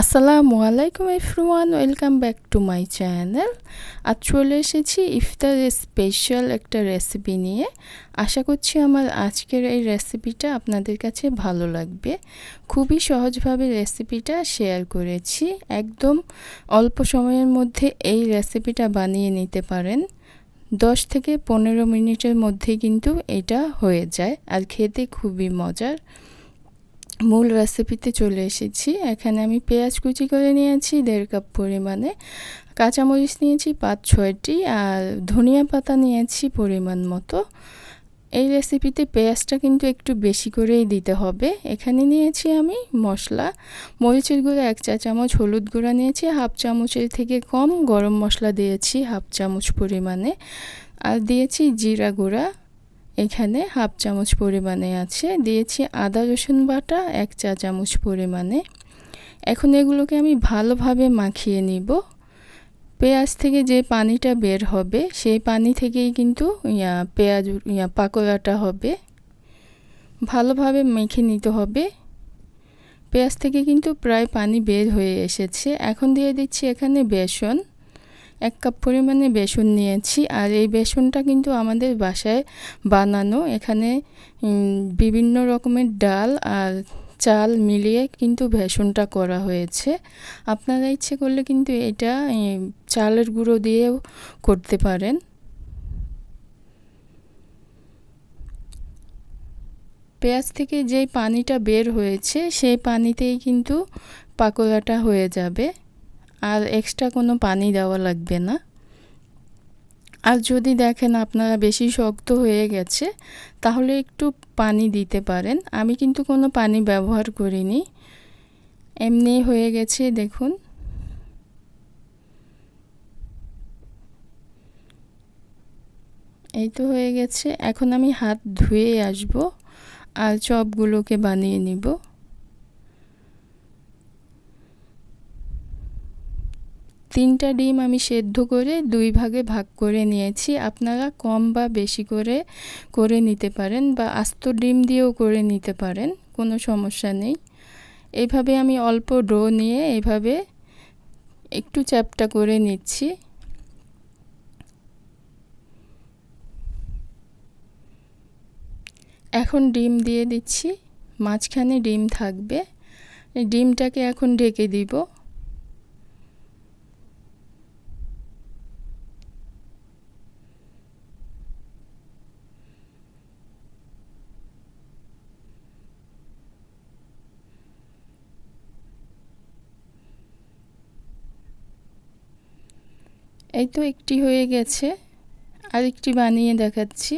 আসসালামু আলাইকুম everyone welcome back to my channel আজ চলে এসেছি ইফতারের স্পেশাল একটা রেসিপি নিয়ে। আশা করছি আমার আজকের এই রেসিপিটা আপনাদের কাছে ভালো লাগবে। খুবই সহজভাবে রেসিপিটা শেয়ার করেছি। একদম অল্প সময়ের মধ্যে এই রেসিপিটা বানিয়ে নিতে পারেন। দশ থেকে পনেরো মিনিটের মধ্যে কিন্তু এটা হয়ে যায়। আর খেতে খুবই মজার। মূল রেসিপিতে চলে এসেছি। এখানে আমি পেঁয়াজ কুচি করে নিয়েছি, দেড় কাপ পরিমাণে কাঁচামরিচ নিয়েছি, পাঁচ ছয়টি, আর ধনিয়া পাতা নিয়েছি পরিমাণ মতো। এই রেসিপিতে পেঁয়াজটা কিন্তু একটু বেশি করেই দিতে হবে। এখানে নিয়েছি আমি মশলা, মরিচের গুঁড়ো এক চা চামচ, হলুদ গুঁড়া নিয়েছি, হাফ চামচের থেকে কম গরম মশলা দিয়েছি, হাফ চামচ পরিমাণে। আর দিয়েছি জিরা গুঁড়া এখানে হাফ চামচ পরিমাণে আছে। দিয়েছি আদা, রসুন বাটা, এক চা চামচ পরিমাণে। এখন এগুলোকে আমি ভালোভাবে মাখিয়ে নিব। পেঁয়াজ থেকে যে পানিটা বের হবে, সেই পানি থেকেই কিন্তু পেঁয়াজ, ইয়া পাকোড়াটা হবে। ভালোভাবে মেখে নিতে হবে। পেঁয়াজ থেকে কিন্তু প্রায় পানি বের হয়ে এসেছে। এখন দিয়ে দিচ্ছি এখানে বেসন। এক কাপ পরিমাণে বেসন নিয়েছি। আর এই বেসনটা কিন্তু আমাদের বাসায় বানানো। এখানে বিভিন্ন রকমের ডাল আর চাল মিলিয়ে কিন্তু বেসনটা করা হয়েছে। আপনারা ইচ্ছে করলে কিন্তু এটা চালের গুঁড়ো দিয়েও করতে পারেন। পেঁয়াজ থেকে যেই পানিটা বের হয়েছে, সেই পানিতেই কিন্তু পাকোড়াটা হয়ে যাবে। আর এক্সট্রা কোনো পানি দেওয়া লাগবে না। আর যদি দেখেন আপনারা বেশি শক্ত হয়ে গেছে, তাহলে একটু পানি দিতে পারেন। আমি কিন্তু কোনো পানি ব্যবহার করিনি। এমনি হয়ে গেছে, দেখুন। এই তো হয়ে গেছে। এখন আমি হাত ধুয়ে আসব আর চপগুলোকে বানিয়ে নিব। তিনটা ডিম আমি সেদ্ধ করে দুই ভাগে ভাগ করে নিয়েছি। আপনারা কম বা বেশি করে করে নিতে পারেন বা আস্ত ডিম দিয়েও করে নিতে পারেন, কোনো সমস্যা নেই। এভাবে আমি অল্প ডো নিয়ে এভাবে একটু চ্যাপটা করে নিচ্ছি। এখন ডিম দিয়ে দিচ্ছি, মাঝখানে ডিম থাকবে। ডিমটাকে এখন ঢেকে দিব। এই তো একটি হয়ে গেছে। আরেকটি বানিয়ে দেখাচ্ছি।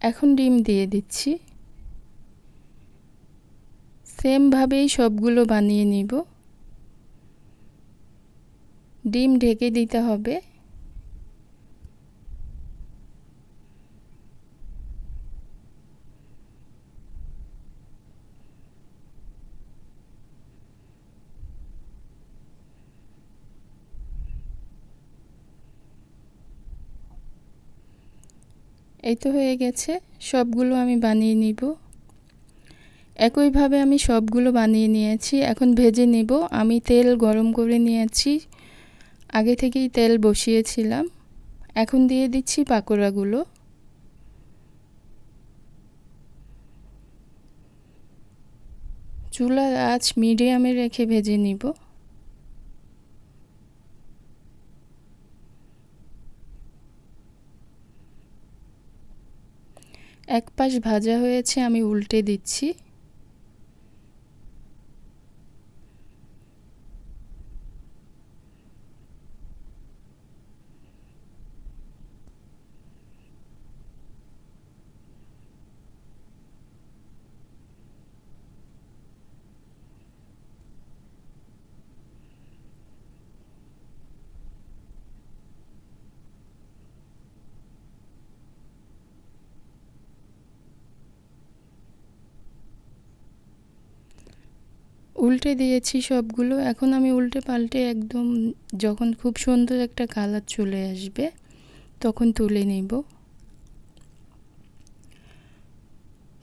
এখন ডিম দিয়ে দিচ্ছি। সেমভাবেই সবগুলো বানিয়ে নিব। ডিম ঢেকে দিতে হবে। এই তো হয়ে গেছে, সবগুলো আমি বানিয়ে নিব। একইভাবে আমি সবগুলো বানিয়ে নিয়েছি, এখন ভেজে নিব। আমি তেল গরম করে নিয়েছি, আগে থেকেই তেল বসিয়েছিলাম। এখন দিয়ে দিচ্ছি পাকোড়াগুলো। চুলার আঁচ মিডিয়ামে রেখে ভেজে নিব। এক পাশ ভাজা হয়েছে আমি উল্টে দিচ্ছি। উল্টে দিয়েছি সবগুলো। এখন আমি উল্টে পাল্টে একদম যখন খুব সুন্দর একটা কালার চলে আসবে, তখন তুলে নিব।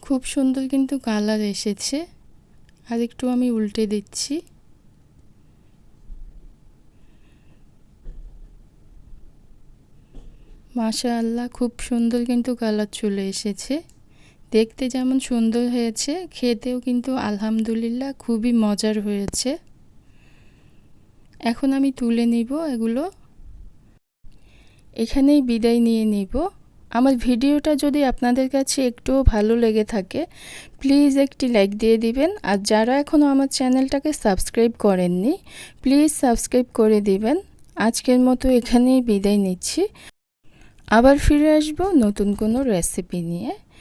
খুব সুন্দর কিন্তু কালার এসেছে। আর একটু আমি উল্টে দিচ্ছি। মাশা আল্লাহ খুব সুন্দর কিন্তু কালার চলে এসেছে। দেখতে যেমন সুন্দর হয়েছে, খেতেও কিন্তু আলহামদুলিল্লাহ খুবই মজার হয়েছে। এখন আমি তুলে নিব এগুলো। এখানেই বিদায় নিয়ে নিব। আমার ভিডিওটা যদি আপনাদের কাছে একটুও ভালো লেগে থাকে, প্লিজ একটি লাইক দিয়ে দিবেন। আর যারা এখনও আমার চ্যানেলটাকে সাবস্ক্রাইব করেননি, প্লিজ সাবস্ক্রাইব করে দিবেন। আজকের মতো এখানেই বিদায় নিচ্ছি। আবার ফিরে আসব নতুন কোনো রেসিপি নিয়ে।